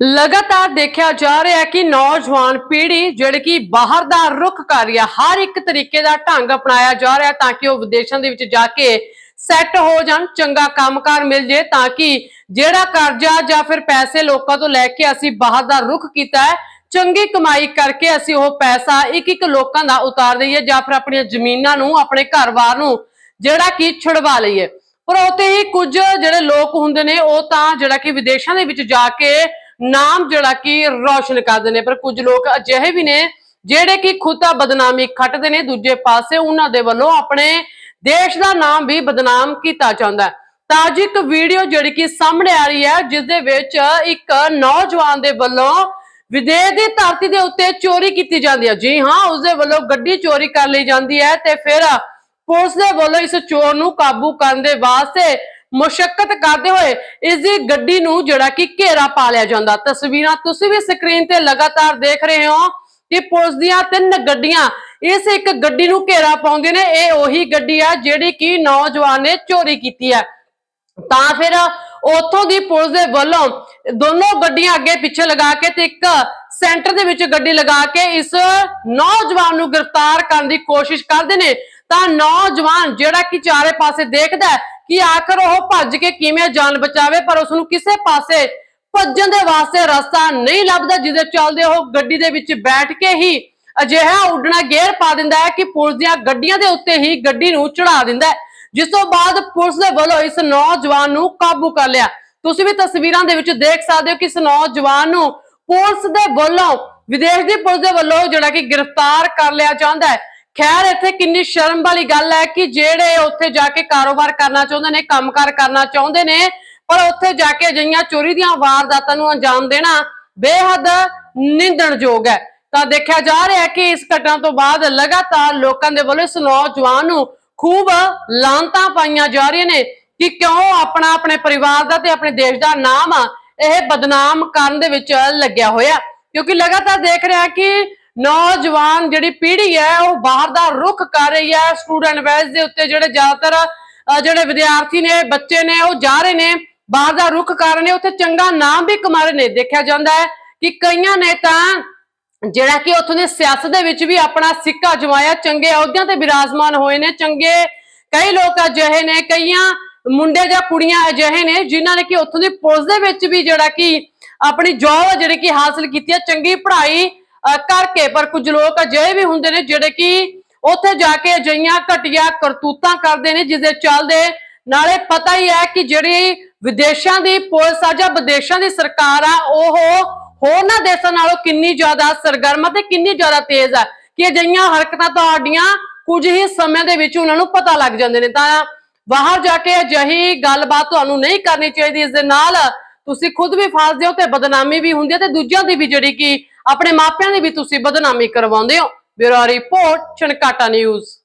ਲਗਾਤਾਰ ਦੇਖਿਆ ਜਾ ਰਿਹਾ ਹੈ ਕਿ ਨੌਜਵਾਨ ਪੀੜ੍ਹੀ ਜਿਹੜੀ ਕਿ ਬਾਹਰ ਦਾ ਰੁਖ ਕਰ ਰਹੀ ਹੈ ਹਰ ਇੱਕ ਤਰੀਕੇ ਦਾ ਢੰਗ ਅਪਣਾਇਆ ਜਾ ਰਿਹਾ ਤਾਂ ਕਿ ਉਹ ਵਿਦੇਸ਼ਾਂ ਦੇ ਵਿੱਚ ਜਾ ਕੇ ਸੈੱਟ ਹੋ ਜਾਣ, ਚੰਗਾ ਕੰਮਕਾਰ ਮਿਲ ਜੇ ਤਾਂ ਕਿ ਜਿਹੜਾ ਕਰਜ਼ਾ ਜਾਂ ਫਿਰ ਪੈਸੇ ਲੋਕਾਂ ਤੋਂ ਲੈ ਕੇ ਅਸੀਂ ਬਾਹਰ ਦਾ ਰੁਖ ਕੀਤਾ ਹੈ, ਚੰਗੀ ਕਮਾਈ ਕਰਕੇ ਅਸੀਂ ਉਹ ਪੈਸਾ ਇੱਕ ਇੱਕ ਲੋਕਾਂ ਦਾ ਉਤਾਰ ਦਈਏ ਜਾਂ ਫਿਰ ਆਪਣੀਆਂ ਜ਼ਮੀਨਾਂ ਨੂੰ, ਆਪਣੇ ਘਰ-ਬਾਰ ਨੂੰ ਜਿਹੜਾ ਕਿ ਛੁਡਵਾ ਲਈਏ। ਪਰ ਉੱਥੇ ਹੀ ਕੁਝ ਜਿਹੜੇ ਲੋਕ ਹੁੰਦੇ ਨੇ, ਉਹ ਤਾਂ ਜਿਹੜਾ ਕਿ ਵਿਦੇਸ਼ਾਂ ਦੇ ਵਿੱਚ ਜਾ ਕੇ ਨਾਮ ਜਿਹੜਾ ਕਿ ਰੌਸ਼ਨ ਕਰਦੇ ਨੇ। ਪਰ ਕੁਝ ਲੋਕ ਅਜਿਹੇ ਵੀ ਨੇ ਜਿਹੜੇ ਕਿ ਖੁਦ ਤਾਂ ਬਦਨਾਮੀ ਖੱਟਦੇ ਨੇ। ਦੂਜੇ ਪਾਸੇ ਉਹਨਾਂ ਦੇ ਵੱਲੋਂ ਆਪਣੇ ਦੇਸ਼ ਦਾ ਨਾਮ ਵੀ ਬਦਨਾਮ ਕੀਤਾ ਜਾਂਦਾ ਹੈ। ਇੱਕ ਵੀਡੀਓ ਜਿਹੜੀ ਕਿ ਸਾਹਮਣੇ ਆ ਰਹੀ ਹੈ ਜਿਸ ਦੇ ਵਿੱਚ ਇੱਕ ਨੌਜਵਾਨ ਦੇ ਵੱਲੋਂ ਵਿਦੇਸ਼ ਦੀ ਧਰਤੀ ਦੇ ਉੱਤੇ ਚੋਰੀ ਕੀਤੀ ਜਾਂਦੀ ਹੈ। ਜੀ ਹਾਂ ਉਸ ਦੇ ਵੱਲੋਂ ਗੱਡੀ ਚੋਰੀ ਕਰ ਲਈ ਜਾਂਦੀ ਹੈ ਤੇ ਫਿਰ ਪੁਲਿਸ ਦੇ ਵੱਲੋਂ ਇਸ ਚੋਰ ਨੂੰ ਕਾਬੂ ਕਰਨ ਦੇ ਵਾਸਤੇ ਮੁਸ਼ਕਲ ਕਰਦੇ ਹੋਏ ਇਸ ਦੀ ਗੱਡੀ ਨੂੰ ਜਿਹੜਾ ਕਿ ਘੇਰਾ ਪਾ ਲਿਆ ਜਾਂਦਾ। ਤਸਵੀਰਾਂ ਤੁਸੀਂ ਵੀ ਸਕਰੀਨ ਤੇ ਲਗਾਤਾਰ ਦੇਖ ਰਹੇ ਹੋ ਕਿ ਪੁਲਿਸ ਦੀਆਂ ਤਿੰਨ ਗੱਡੀਆਂ ਇਸ ਇੱਕ ਗੱਡੀ ਨੂੰ ਘੇਰਾ ਪਾਉਂਦੇ ਨੇ। ਇਹ ਉਹੀ ਗੱਡੀ ਆ ਜਿਹੜੀ ਕਿ ਨੌਜਵਾਨ ਨੇ ਚੋਰੀ ਕੀਤੀ ਹੈ ਤਾਂ ਫਿਰ ਉੱਥੋਂ ਦੀ ਪੁਲਿਸ ਦੇ ਵੱਲੋਂ ਦੋਨੋਂ ਗੱਡੀਆਂ ਅੱਗੇ ਪਿੱਛੇ ਲਗਾ ਕੇ ਤੇ ਇੱਕ ਸੈਂਟਰ ਦੇ ਵਿੱਚ ਗੱਡੀ ਲਗਾ ਕੇ ਇਸ ਨੌਜਵਾਨ ਨੂੰ ਗ੍ਰਿਫਤਾਰ ਕਰਨ ਦੀ ਕੋਸ਼ਿਸ਼ ਕਰਦੇ ਨੇ। ਤਾਂ ਨੌਜਵਾਨ ਜਿਹੜਾ ਕਿ ਚਾਰੇ ਪਾਸੇ ਦੇਖਦਾ ਕਿ ਆਖਰ ਉਹ ਭੱਜ ਕੇ ਕਿਵੇਂ ਜਾਨ ਬਚਾਵੇ, ਪਰ ਉਸ ਨੂੰ ਕਿਸੇ ਪਾਸੇ ਭੱਜਣ ਦੇ ਵਾਸਤੇ ਰਸਤਾ ਨਹੀਂ ਲੱਭਦਾ, ਜਿਹਦੇ ਚੱਲਦੇ ਉਹ ਗੱਡੀ ਦੇ ਵਿੱਚ ਬੈਠ ਕੇ ਹੀ ਅਜਿਹਾ ਉੱਡਣਾ ਗੇਅਰ ਪਾ ਦਿੰਦਾ ਹੈ ਕਿ ਪੁਲਿਸ ਦੀਆਂ ਗੱਡੀਆਂ ਦੇ ਉੱਤੇ ਹੀ ਗੱਡੀ ਨੂੰ ਚੜਾ ਦਿੰਦਾ ਜਿਸ ਤੋਂ ਬਾਅਦ ਪੁਲਿਸ ਦੇ ਵੱਲੋਂ ਇਸ ਨੌਜਵਾਨ ਨੂੰ ਕਾਬੂ ਕਰ ਲਿਆ। ਤੁਸੀਂ ਵੀ ਤਸਵੀਰਾਂ ਦੇ ਵਿੱਚ ਦੇਖ ਸਕਦੇ ਹੋ ਕਿ ਇਸ ਨੌਜਵਾਨ ਨੂੰ ਪੁਲਿਸ ਦੇ ਵੱਲੋਂ, ਵਿਦੇਸ਼ ਦੀ ਪੁਲਿਸ ਦੇ ਵੱਲੋਂ ਜਿਹੜਾ ਕਿ ਗ੍ਰਿਫਤਾਰ ਕਰ ਲਿਆ ਜਾਂਦਾ ਹੈ। ਖੈਰ, ਇੱਥੇ ਕਿੰਨੀ ਸ਼ਰਮ ਵਾਲੀ ਗੱਲ ਹੈ ਕਿ ਜਿਹੜੇ ਉੱਥੇ ਜਾ ਕੇ ਕਾਰੋਬਾਰ ਕਰਨਾ ਚਾਹੁੰਦੇ ਨੇ, ਕੰਮਕਾਰ ਕਰਨਾ ਚਾਹੁੰਦੇ ਨੇ, ਪਰ ਉੱਥੇ ਜਾ ਕੇ ਅਜਿਹੀਆਂ ਚੋਰੀ ਦੀਆਂ ਵਾਰਦਾਤਾਂ ਨੂੰ ਅੰਜਾਮ ਦੇਣਾ ਬੇਹੱਦ ਨਿੰਦਣਯੋਗ ਹੈ। ਤਾਂ ਦੇਖਿਆ ਜਾ ਰਿਹਾ ਹੈ ਕਿ ਇਸ ਘਟਨਾ ਤੋਂ ਬਾਅਦ ਲਗਾਤਾਰ ਲੋਕਾਂ ਦੇ ਵੱਲੋਂ ਇਸ ਨੌਜਵਾਨ ਨੂੰ ਖੂਬ ਲਾਂਤਾਂ ਪਾਈਆਂ ਜਾ ਰਹੀਆਂ ਨੇ ਕਿ ਕਿਉਂ ਆਪਣਾ ਆਪਣੇ ਪਰਿਵਾਰ ਦਾ ਤੇ ਆਪਣੇ ਦੇਸ਼ ਦਾ ਨਾਮ ਇਹ ਬਦਨਾਮ ਕਰਨ ਦੇ ਵਿੱਚ ਲੱਗਿਆ ਹੋਇਆ। ਕਿਉਂਕਿ ਲਗਾਤਾਰ ਦੇਖ ਰਿਹਾ ਕਿ ਨੌਜਵਾਨ ਜਿਹੜੀ ਪੀੜ੍ਹੀ ਹੈ, ਉਹ ਬਾਹਰ ਦਾ ਰੁਖ ਕਰ ਰਹੀ ਹੈ। ਸਟੂਡੈਂਟ ਵੈਸ ਦੇ ਉੱਤੇ ਜਿਹੜੇ ਜ਼ਿਆਦਾਤਰ ਜਿਹੜੇ ਵਿਦਿਆਰਥੀ ਨੇ, ਬੱਚੇ ਨੇ, ਉਹ ਜਾ ਰਹੇ ਨੇ, ਬਾਹਰ ਦਾ ਰੁਖ ਕਰ ਰਹੇ ਨੇ। ਉੱਥੇ ਚੰਗਾ ਨਾਮ ਵੀ ਕਮਾ ਰਹੇ ਨੇ। ਦੇਖਿਆ ਜਾਂਦਾ ਹੈ ਕਿ ਕਈਆਂ ਨੇ ਤਾਂ ਜਿਹੜਾ ਕਿ ਉੱਥੋਂ ਦੀ ਸਿਆਸਤ ਦੇ ਵਿੱਚ ਵੀ ਆਪਣਾ ਸਿੱਕਾ ਜਮਾਇਆ, ਚੰਗੇ ਅਹੁਦਿਆਂ ਤੇ ਵਿਰਾਜਮਾਨ ਹੋਏ ਨੇ। ਚੰਗੇ ਕਈ ਲੋਕ ਅਜਿਹੇ ਨੇ, ਕਈਆਂ ਮੁੰਡੇ ਜਾਂ ਕੁੜੀਆਂ ਅਜਿਹੇ ਨੇ, ਜਿਨ੍ਹਾਂ ਨੇ ਕਿ ਉੱਥੋਂ ਦੀ ਪੁਲਿਸ ਦੇ ਵਿੱਚ ਵੀ ਜਿਹੜਾ ਕਿ ਆਪਣੀ ਜੌਬ ਜਿਹੜੀ ਕਿ ਹਾਸਲ ਕੀਤੀ ਹੈ, ਚੰਗੀ ਪੜ੍ਹਾਈ ਕਰਕੇ, ਪਰ ਕੁਝ ਲੋਕ ਅਜਿਹੇ ਵੀ ਹੁੰਦੇ ਨੇ ਜਿਹੜੇ ਕਿ ਉੱਥੇ ਜਾ ਕੇ ਅਜਿਹੀਆਂ ਘਟੀਆਂ ਕਰਤੂਤਾਂ ਕਰਦੇ ਨੇ ਜਿਸ ਦੇ ਚੱਲਦੇ ਨਾਲੇ ਪਤਾ ਹੀ ਹੈ ਕਿ ਜਿਹੜੀ ਵਿਦੇਸ਼ਾਂ ਦੀ ਪੁਲਿਸ ਆ ਜਾਂ ਵਿਦੇਸ਼ਾਂ ਦੀ ਸਰਕਾਰ ਆ, ਉਹ ਹੋਰਨਾਂ ਦੇਸ਼ਾਂ ਨਾਲੋਂ ਕਿੰਨੀ ਜ਼ਿਆਦਾ ਸਰਗਰਮ ਅਤੇ ਕਿੰਨੀ ਜ਼ਿਆਦਾ ਤੇਜ਼ ਆ ਕਿ ਅਜਿਹੀਆਂ ਹਰਕਤਾਂ ਤੁਹਾਡੀਆਂ ਕੁਝ ਹੀ ਸਮੇਂ ਦੇ ਵਿੱਚ ਉਹਨਾਂ ਨੂੰ ਪਤਾ ਲੱਗ ਜਾਂਦੇ ਨੇ। ਤਾਂ ਬਾਹਰ ਜਾ ਕੇ ਅਜਿਹੀ ਗੱਲਬਾਤ ਤੁਹਾਨੂੰ ਨਹੀਂ ਕਰਨੀ ਚਾਹੀਦੀ, ਇਸ ਦੇ ਨਾਲ ਤੁਸੀਂ ਖੁਦ ਵੀ ਫਸਦੇ ਹੋ ਤੇ ਬਦਨਾਮੀ ਵੀ ਹੁੰਦੀ ਹੈ ਤੇ ਦੂਜਿਆਂ ਦੀ ਵੀ ਜਿਹੜੀ ਕਿ ਆਪਣੇ ਮਾਪਿਆਂ ਦੀ ਵੀ ਤੁਸੀਂ ਬਦਨਾਮੀ ਕਰਵਾਉਂਦੇ ਹੋ। Bureau report Chhankata news.